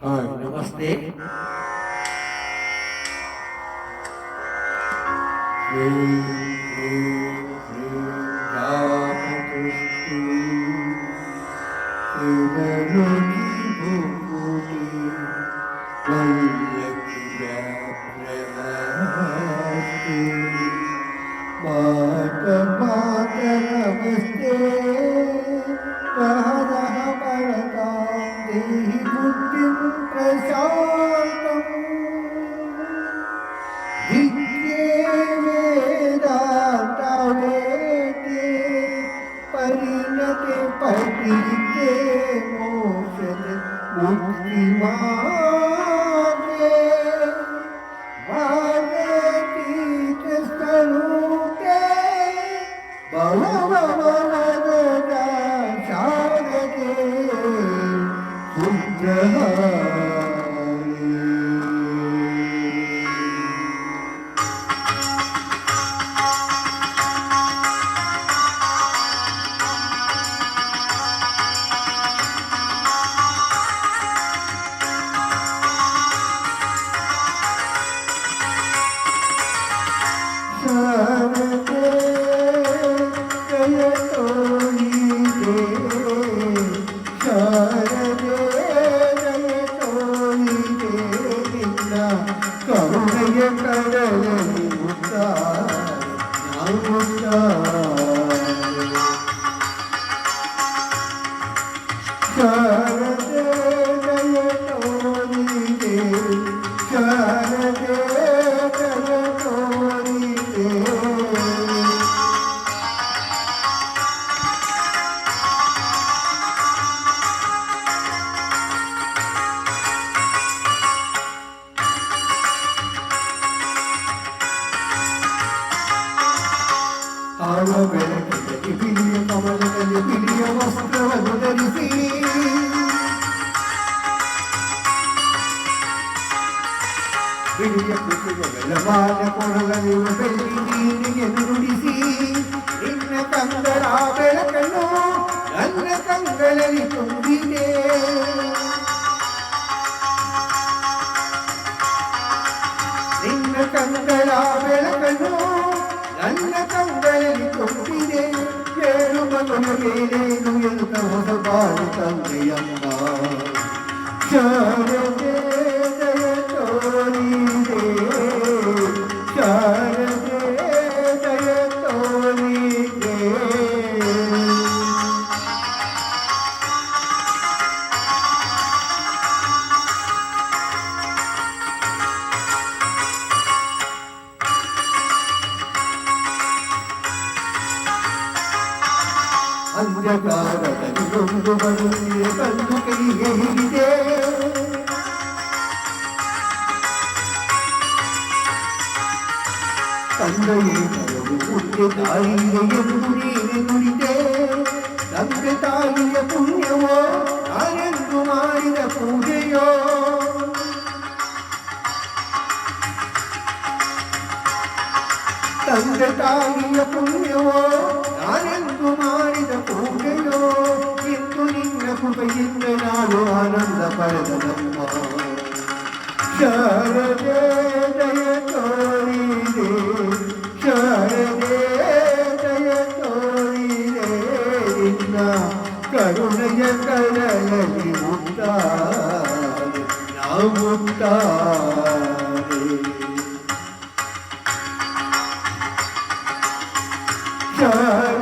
Hi ನಮಸ್ತೆ ಶ್ರೀ ಶ್ರೀ ಶ್ರೀ ರಾಮಕೃಷ್ಣ ಶ್ರೀಮರುಗಿ ಭೂಪತಿ ವಲ್ಲಕಿಯ ಪ್ರಹಸ್ತಿ ಮಾತ ಮಾತ ನಮಸ್ತೆ করিলতে পতিতে মোচন মুক্তি মাগে। ভাগতি কৃষ্ণরূপে বলবলবলদা সারগে সুগ্রহ ಕರುಣೆಯ ಕಡಲಲ್ಲಿ ಮುತ್ತಾರೆ ನಾವು ಮುತ್ತಾರೆ ಬಿಳಿಯ ಕಮಲದಲ್ಲಿ ಬಿಳಿಯ ವಸ್ತ್ರವನ್ನು ಧರಿಸಿ ಬಿಳಿಯ ಕುಸುಮ ಬೆಳವಾದ ಕೊರಗಲಿರುವ ಬೆಳ್ಳಿ ನೀನಿಗೆನು ನುಡಿಸಿ ನಿನ್ನ ಕಂಗಳ ಬೆಳಕನ್ನು ನನ್ನ ಕಂಗಳಲ್ಲಿ ತುಂಬಿದೆ ನಿನ್ನ ಕಂಗಳ জন্ম ಅಂಧಕಾರದಲ್ಲಿ ಒಂದು ಬರುತ್ತಿದೆ ಕಣ್ಣು ಕೈಗೆ ಹಿಡಿದೆ ತಂದೆಯೇ ಬರಲು ಪುಣ್ಯ ತಾಯಿಗೆ ಎಂದು ನೀನೆ ನುಡಿದೆ ತಂದೆ ತಾಯಿಯ ಪುಣ್ಯವೋ ನಾನೆಂದು ಮಾಡಿದ ಪೂಜೆಯೋ ತಂದೆ ತಾಯಿಯ ಪುಣ್ಯವೋ ನಾನೆಂದು ಮಾಡಿದ ಪೂಜೆಯೋ ಇಂದು కృపయిందనాలు ఆనందపరదమ్మ శారదే దయతోరిదే శారదే దయతోరిదే నిన్న కరుణయ కరలలి ముక్తారి నా ముక్తారి శారదే